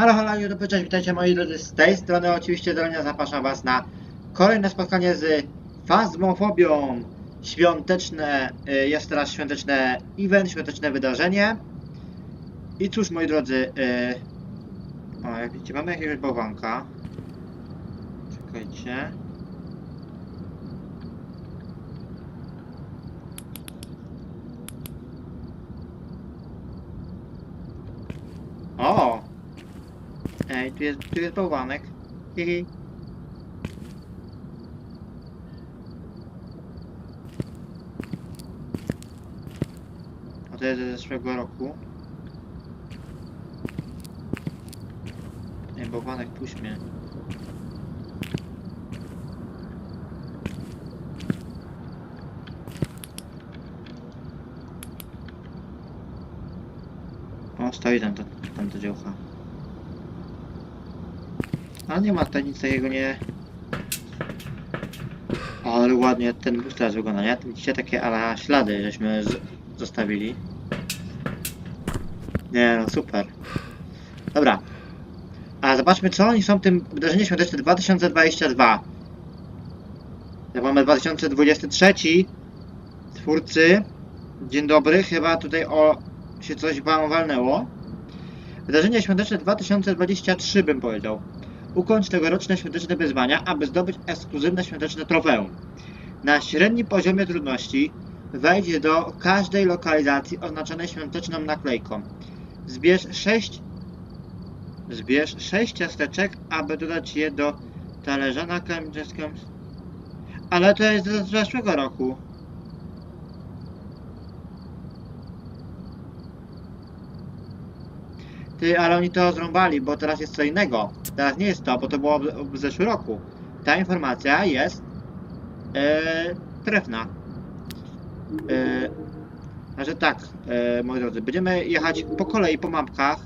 Halo, halo, YouTube, cześć, witajcie moi drodzy, z tej strony oczywiście Dolenia zapraszam was na kolejne spotkanie z Fazmofobią. Świąteczne, y, jest teraz świąteczne event, świąteczne wydarzenie. I cóż moi drodzy, y, o jak widzicie, mamy jakiegoś bałwanka. Czekajcie. O! Ej, tu jest, tu jest bałwanek. Hihi. A to jest ze zeszłego roku. Ej, bałwanek, puść mnie. O, stoi tam, tam, tam to działka. A nie ma tutaj nic takiego, nie... Ale ładnie ten bus teraz wygląda, nie? Widzicie takie ala ślady, żeśmy zostawili. Nie no, super. Dobra. A zobaczmy, co oni są w tym wydarzeniu świąteczne 2022. Jak mamy 2023. Twórcy. Dzień dobry, chyba tutaj o się coś wam walnęło. Wydarzenie świąteczne 2023 bym powiedział. Ukończ tegoroczne świąteczne wyzwania, aby zdobyć ekskluzywne świąteczne trofeum. Na średnim poziomie trudności wejdź do każdej lokalizacji oznaczonej świąteczną naklejką. Zbierz 6 Zbierz 6 ciasteczek, aby dodać je do talerza na kęczeską. Ale to jest z zeszłego roku. Ty, ale oni to zrąbali, bo teraz jest co innego. Teraz nie jest to, bo to było w, zeszłym roku. Ta informacja jest e, trefna. E, Także tak, e, moi drodzy, będziemy jechać po kolei po mapkach.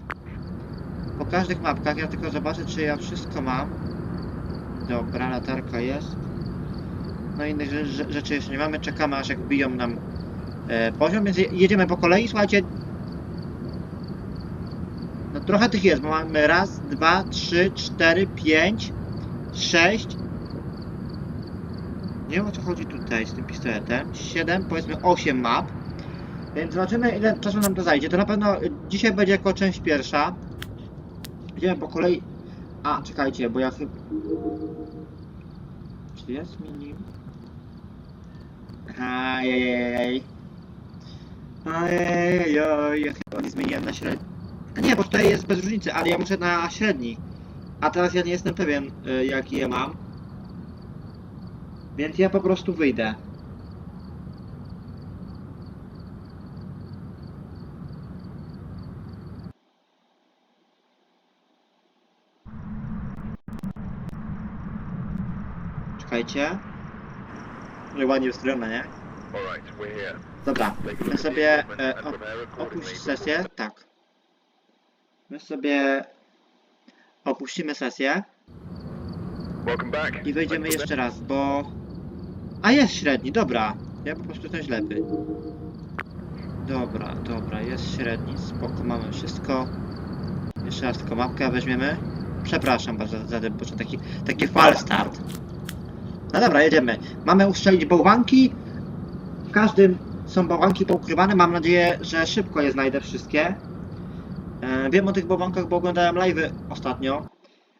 Po każdych mapkach, ja tylko zobaczę, czy ja wszystko mam. Dobra, latarka jest. No innych rze- rze- rzeczy jeszcze nie mamy, czekamy aż jak biją nam e, poziom, więc je- jedziemy po kolei, słuchajcie. Trochę tych jest, bo mamy raz, dwa, trzy, cztery, pięć, sześć. Nie wiem o co chodzi tutaj z tym pistoletem. Siedem, powiedzmy osiem map. Więc zobaczymy ile czasu nam to zajdzie. To na pewno dzisiaj będzie jako część pierwsza. Idziemy po kolei. A, czekajcie, bo ja chyba... Czy jest mini? Ajajaj. Ajajaj, ja chyba nie zmieniłem na średni. A nie, bo tutaj jest bez różnicy, ale ja muszę na średni. A teraz ja nie jestem pewien, y, jaki je mam. Więc ja po prostu wyjdę. Czekajcie. Ale ładnie wystrojone, nie? Dobra, my sobie e, opuść sesję. Tak. My sobie opuścimy sesję i wejdziemy jeszcze raz, bo... A jest średni, dobra. Ja po prostu jestem ślepy. Dobra, dobra, jest średni, spoko, mamy wszystko. Jeszcze raz tylko mapkę weźmiemy. Przepraszam bardzo za, za ten początek, taki, taki fal start. No dobra, jedziemy. Mamy ustrzelić bałwanki. W każdym są bałwanki poukrywane. Mam nadzieję, że szybko je znajdę wszystkie. E, wiem o tych bałwankach, bo oglądałem live'y ostatnio.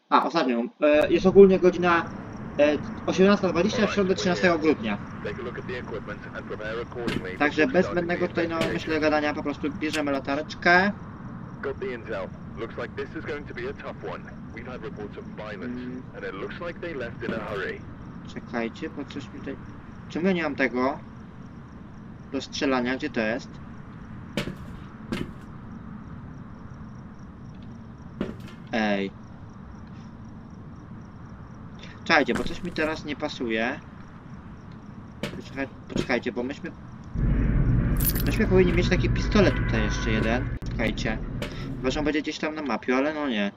A, ostatnio. E, jest ogólnie godzina e, 18.20 w środę 13 grudnia. Także bez zbędnego tutaj, no myślę, gadania po prostu bierzemy latareczkę. Got the intel. Looks like this is going to be a tough one. We've had reports of violence, Mm. and it looks like they left in a hurry. Czekajcie, bo coś mi tutaj... Czemu ja nie mam tego? Do strzelania, gdzie to jest? Ej. Czekajcie, bo coś mi teraz nie pasuje. Poczekaj, poczekajcie, bo myśmy... Myśmy powinni mieć taki pistolet tutaj jeszcze jeden. Czekajcie. Chyba, że będzie gdzieś tam na mapie, ale no nie.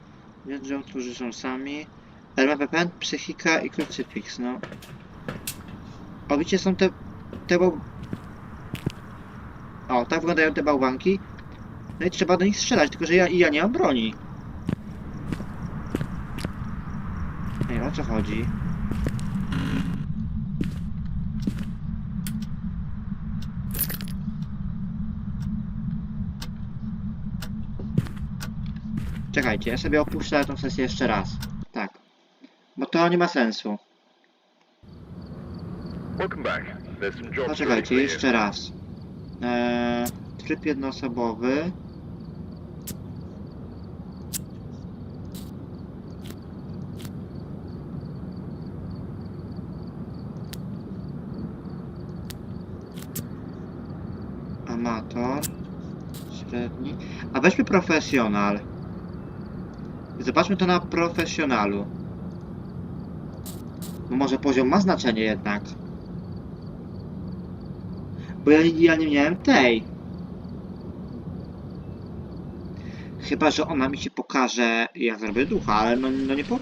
Wiedzą, którzy są sami. RMPP, psychika i krucyfiks, no. O, widzicie, są te... te bał... O, tak wyglądają te bałwanki. No i trzeba do nich strzelać, tylko że ja, ja nie mam broni. O co chodzi? Czekajcie, ja sobie opuszczę tą sesję jeszcze raz. Tak. Bo to nie ma sensu. Poczekajcie, jeszcze raz. Eee, tryb jednoosobowy. Średni. A weźmy profesjonal. I Zobaczmy to na profesjonalu. Bo może poziom ma znaczenie jednak. Bo ja, ja nie miałem tej. Chyba, że ona mi się pokaże, jak zrobię ducha, ale no, no nie po...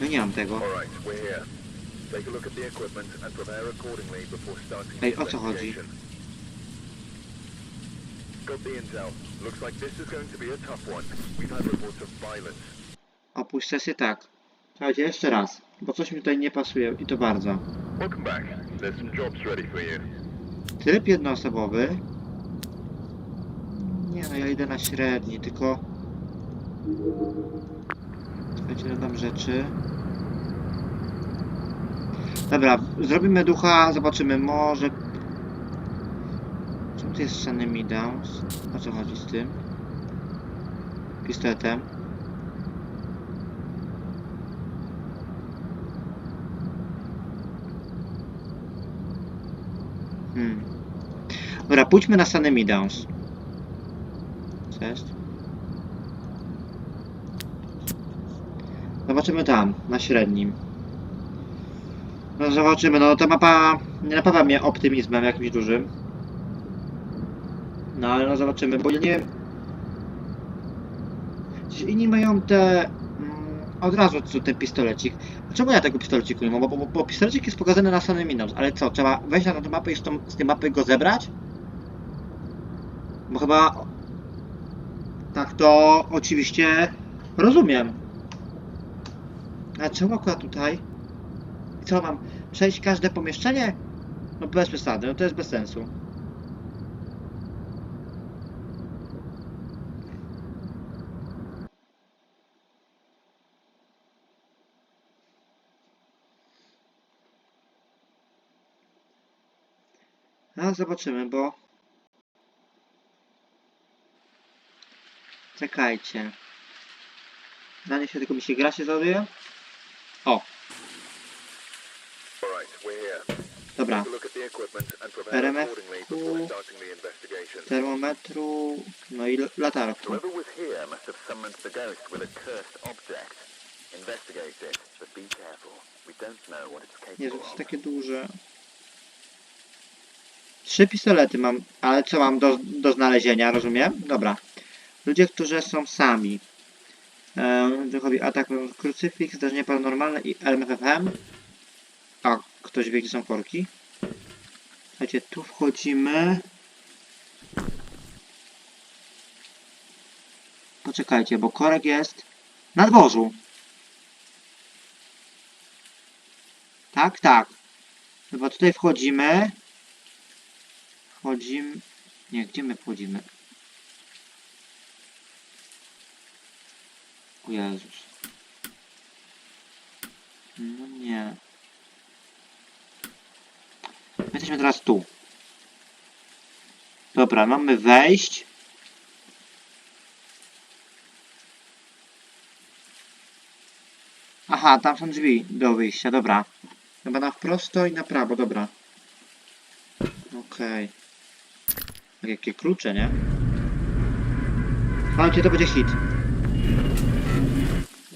No nie mam tego. Ej, o co chodzi? Opuść sesję tak. Słuchajcie, jeszcze raz. Bo coś mi tutaj nie pasuje i to bardzo. Tryb jednoosobowy. Nie no, ja idę na średni, tylko... Słuchajcie, dodam rzeczy. Dobra, zrobimy ducha, zobaczymy, może... Jest Sunny Downs? O co chodzi z tym? Pistoletem. Hmm. Dobra, pójdźmy na Sunny Downs. Co jest? Zobaczymy tam, na średnim. No zobaczymy, no ta mapa nie napawa mnie optymizmem jakimś dużym. No ale no zobaczymy, bo ja nie wiem... Inni mają te... Mm, od razu co, ten pistolecik. Dlaczego ja tego pistoleciku nie mam? Bo, bo, bo pistolecik jest pokazany na Sunny Minus, ale co, trzeba wejść na tę mapę i z, tą, z tej mapy go zebrać? Bo chyba... Tak to oczywiście rozumiem. A czemu akurat tutaj? Co mam? Przejść każde pomieszczenie? No bez przesady, no to jest bez sensu. No zobaczymy, bo... Czekajcie. Na nie się tylko mi się gra się załaduje? O, dobra. RMF. Termometru, no i latarku. Capable Jezu, to jest takie duże. Trzy pistolety mam, ale co mam do, do znalezienia, rozumiem? Dobra. Ludzie, którzy są sami. Ehm, Duchowi atak, krucyfiks, zdarzenie paranormalne i LMFFM. A, ktoś wie, gdzie są korki? Słuchajcie, tu wchodzimy. Poczekajcie, bo korek jest na dworzu. Tak, tak. Chyba tutaj wchodzimy. Wchodzimy. Nie, gdzie my wchodzimy? O Jezus. No nie. My jesteśmy teraz tu. Dobra, mamy wejść. Aha, tam są drzwi do wyjścia, dobra. Chyba na prosto i na prawo, dobra. Okej. Okay. Jakie klucze, nie? Słuchajcie, to będzie hit.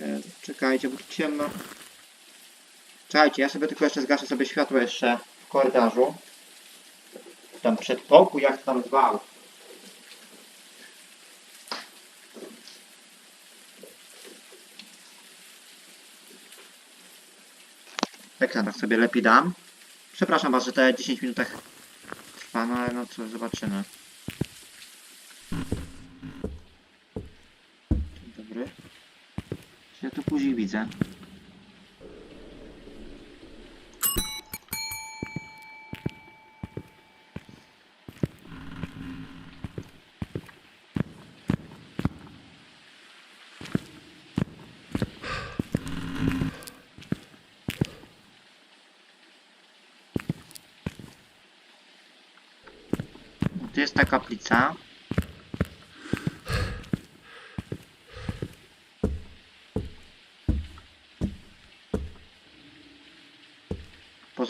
E, czekajcie, bo tu ciemno. Czekajcie, ja sobie tylko jeszcze zgaszę sobie światło jeszcze w korytarzu. Tam przedpokój, jak to tam zwał. Ekran tak sobie lepiej dam. Przepraszam was, że te 10 minutach trwa, no ale no co, zobaczymy. widzę. Tu jest ta kaplica.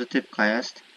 Pozytywka jest.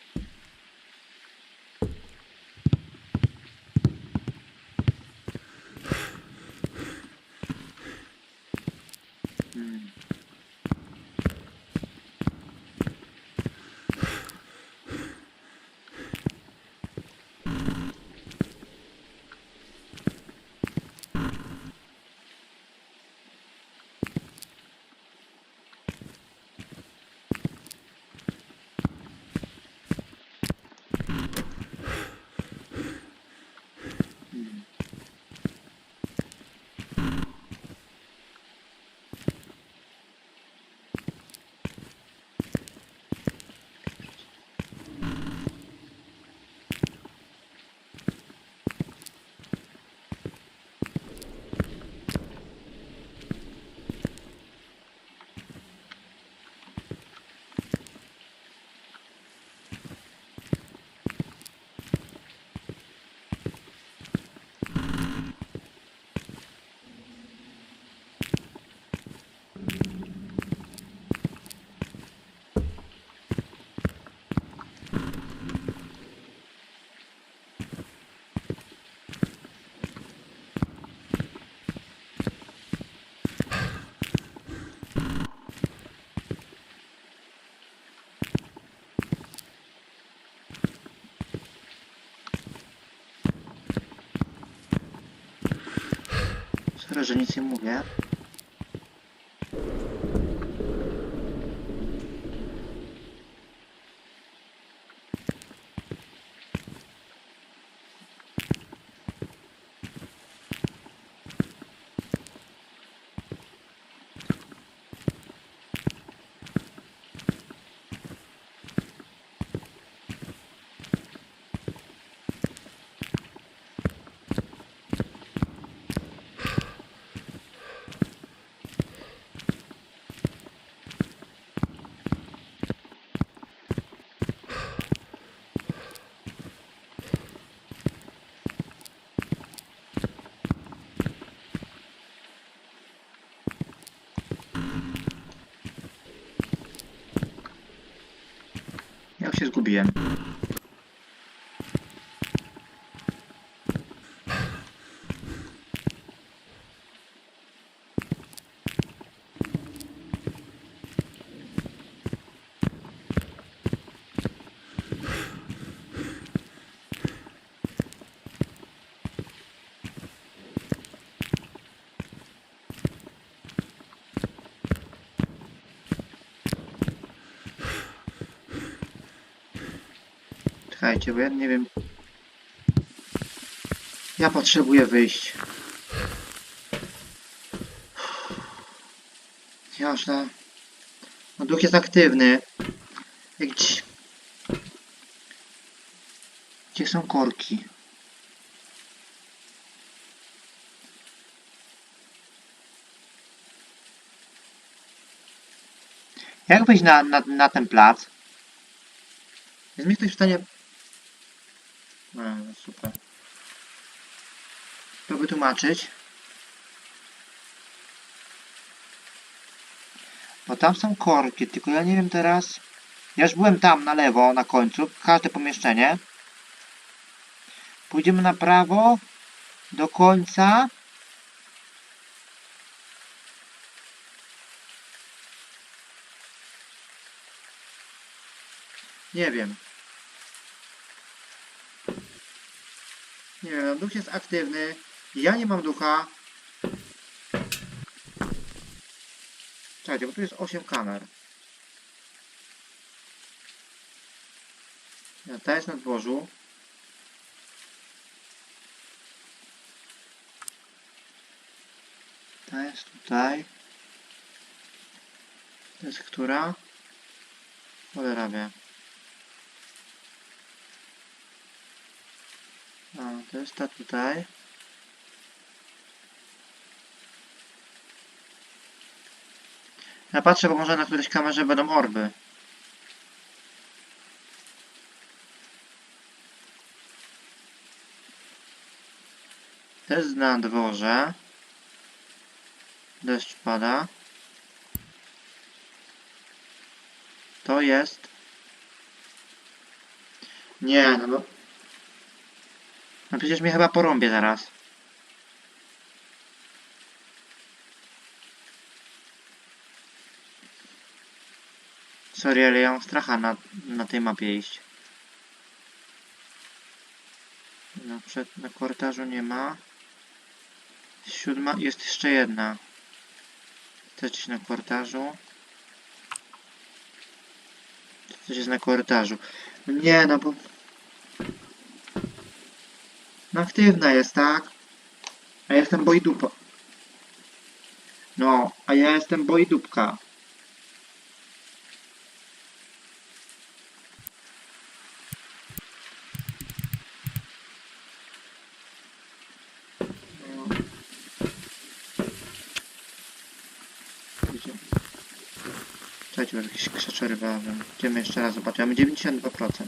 Że nic nie mówię. Jak Czekajcie, bo ja nie wiem. Ja potrzebuję wyjść. Jasne. No duch jest aktywny. Gdzie... Gdzie są korki? Jak wyjść na, na, na ten plac? Jest mi ktoś w stanie... No, super. To wytłumaczyć. Bo tam są korki, tylko ja nie wiem teraz... Ja już byłem tam na lewo, na końcu, każde pomieszczenie. Pójdziemy na prawo do końca. Nie wiem. Nie wiem, duch jest aktywny. Ja nie mam ducha. Czekajcie, bo tu jest 8 kamer. Ja, ta jest na dworzu. Ta jest tutaj. To jest która? Cholera wie. A, to jest ta tutaj. Ja patrzę, bo może na którejś kamerze będą orby. Jest na dworze. Deszcz pada. To jest... Nie, no bo... No przecież mnie chyba porąbie zaraz. Sorry, ale ja mam stracha na, na tej mapie iść. Na, przed, na korytarzu nie ma. Siódma, jest jeszcze jedna. Też na korytarzu. Coś jest na korytarzu. Nie, no bo... No aktywna jest, tak? A ja jestem bojdupa. No, a ja jestem bojdupka. Czekajcie, jakieś wałam. Idziemy jeszcze raz zobaczyć. Mamy 92%.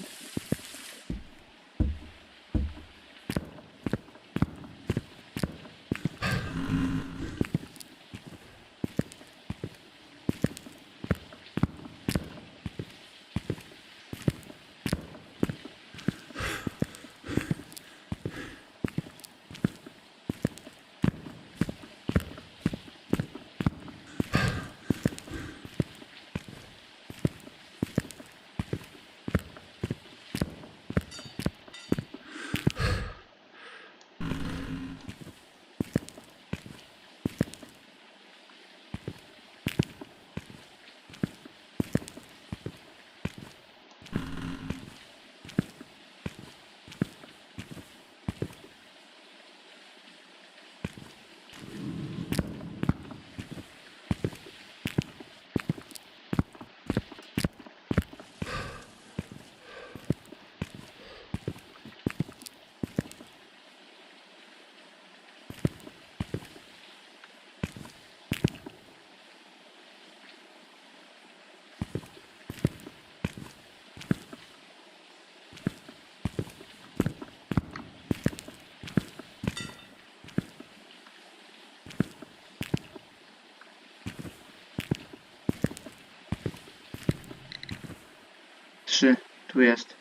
Trzy. Tu jest.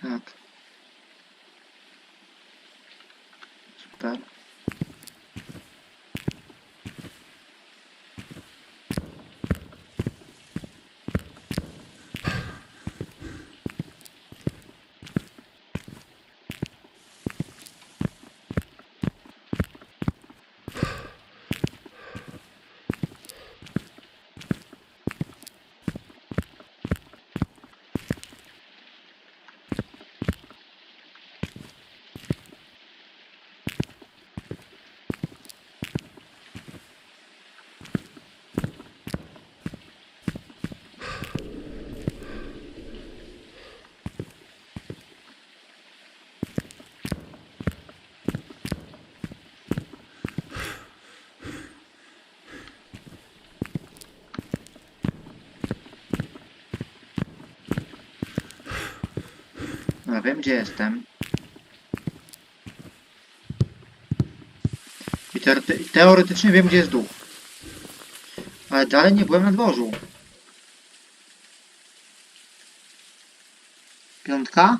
Tak. Super. No wiem gdzie jestem. I teorety teoretycznie wiem gdzie jest dół. Ale dalej nie byłem na dworzu. Piątka?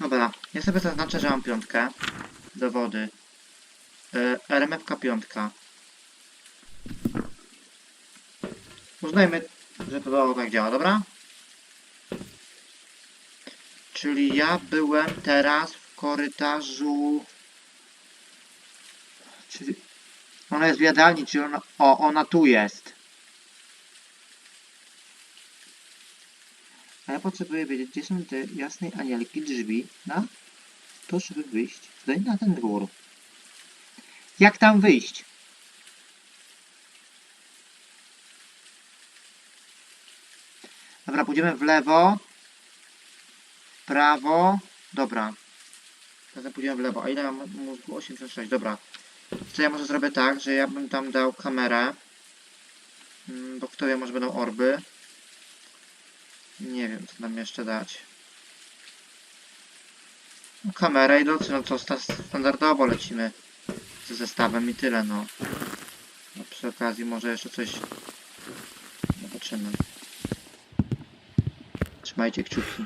Dobra, ja sobie zaznaczę, że mam piątkę. Dowody. Yy, RMF-ka piątka. Uznajmy, że to tak działa, dobra? Czyli ja byłem teraz w korytarzu. Czyli ona jest w jadalni, czy ona. O, ona tu jest. A ja potrzebuję wiedzieć, gdzie są te jasnej anielki drzwi na to, żeby wyjść tutaj na ten dwór. Jak tam wyjść? Dobra, pójdziemy w lewo prawo. Dobra. Teraz pójdziemy w lewo. A ile mam mózgu? 86. Dobra. Co ja może zrobię tak, że ja bym tam dał kamerę. Mm, Bo kto wie, może będą orby. Nie wiem, co nam jeszcze dać. No, kamera i docy, no to sta- standardowo lecimy ze zestawem i tyle, no. no przy okazji może jeszcze coś zobaczymy. Trzymajcie kciuki.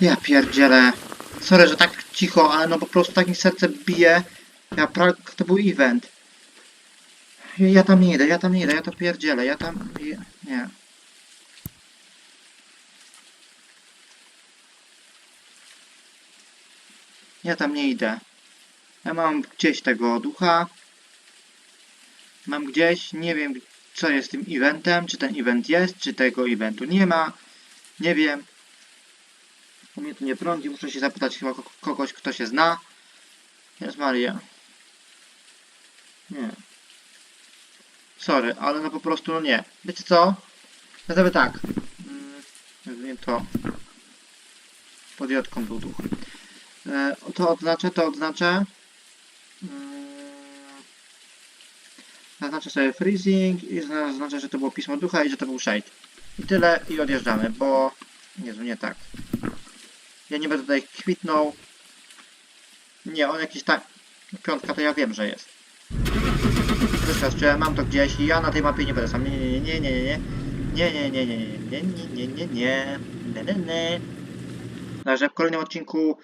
Ja pierdzielę. Sorry, że tak cicho, ale no po prostu tak mi serce bije. Ja pra... To był event. Ja, tam nie idę, ja tam nie idę, ja to pierdzielę, ja tam... Nie. Ja tam nie idę. Ja mam gdzieś tego ducha. Mam gdzieś, nie wiem co jest tym eventem, czy ten event jest, czy tego eventu nie ma. Nie wiem. U mnie to nie prądzi, muszę się zapytać chyba ko- kogoś, kto się zna. Jest Maria. Nie. Sorry, ale no po prostu no nie. Wiecie co? Ja zrobię tak. Mm, nie to. Pod jodką był duch. E, to odznaczę, to odznaczę. Mm, Zaznaczę sobie freezing i zaznaczę, że to było pismo ducha i że to był shade. I tyle i odjeżdżamy, bo... Jezu, nie tak. Ja nie będę tutaj kwitnął. Nie, on jakiś tak... Piątka to ja wiem, że jest. Doświadczyłem, mam to gdzieś i ja na tej mapie nie będę sam. Nie, nie, nie, nie, nie, nie, nie, nie, nie, nie, nie, nie, nie, nie, nie, nie, nie. Także w kolejnym odcinku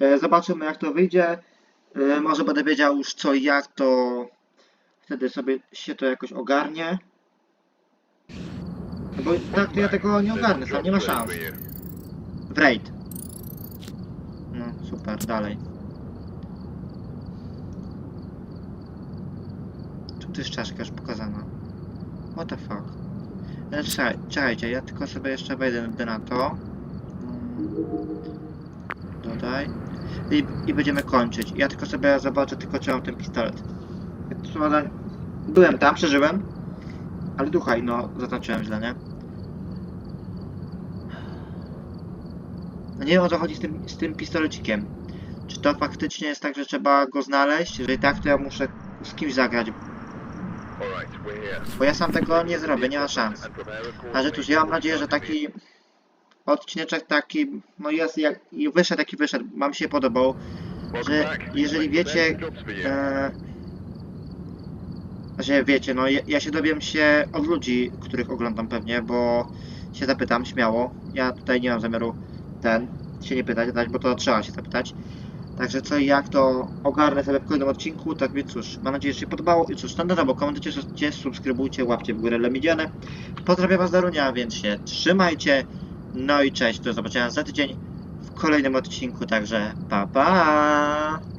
e, zobaczymy jak to wyjdzie. E, może będę wiedział już co i jak, to wtedy sobie się to jakoś ogarnie. No Bo tak to ja tego nie ogarnę, sam nie ma szans. W raid. No, super, dalej. Tu jest czaszka już pokazana. What the fuck? E, Czekaj, czekajcie, ja tylko sobie jeszcze wejdę na to. Mm. Dodaj. I, I będziemy kończyć. Ja tylko sobie zobaczę, tylko czy mam ten pistolet. Byłem tam, przeżyłem. Ale duchaj, no, zaznaczyłem źle, nie? No nie wiem o co chodzi z tym, z tym pistolecikiem. Czy to faktycznie jest tak, że trzeba go znaleźć? Jeżeli tak, to ja muszę z kimś zagrać. Bo ja sam tego nie zrobię, nie ma szans. A że cóż, ja mam nadzieję, że taki odcineczek taki, no jest jak i wyszedł, jaki wyszedł, mam się podobał, że jeżeli wiecie, e, że wiecie, no ja, ja się dowiem się od ludzi, których oglądam pewnie, bo się zapytam śmiało, ja tutaj nie mam zamiaru ten, się nie pytać, bo to trzeba się zapytać. Także co i jak to ogarnę sobie w kolejnym odcinku, tak więc cóż, mam nadzieję, że się podobało i cóż, standardowo komentujcie, subskrybujcie, łapcie w górę dla Midiany. Pozdrawiam Was Darunia, więc się trzymajcie. No i cześć, do zobaczenia za tydzień w kolejnym odcinku, także pa pa!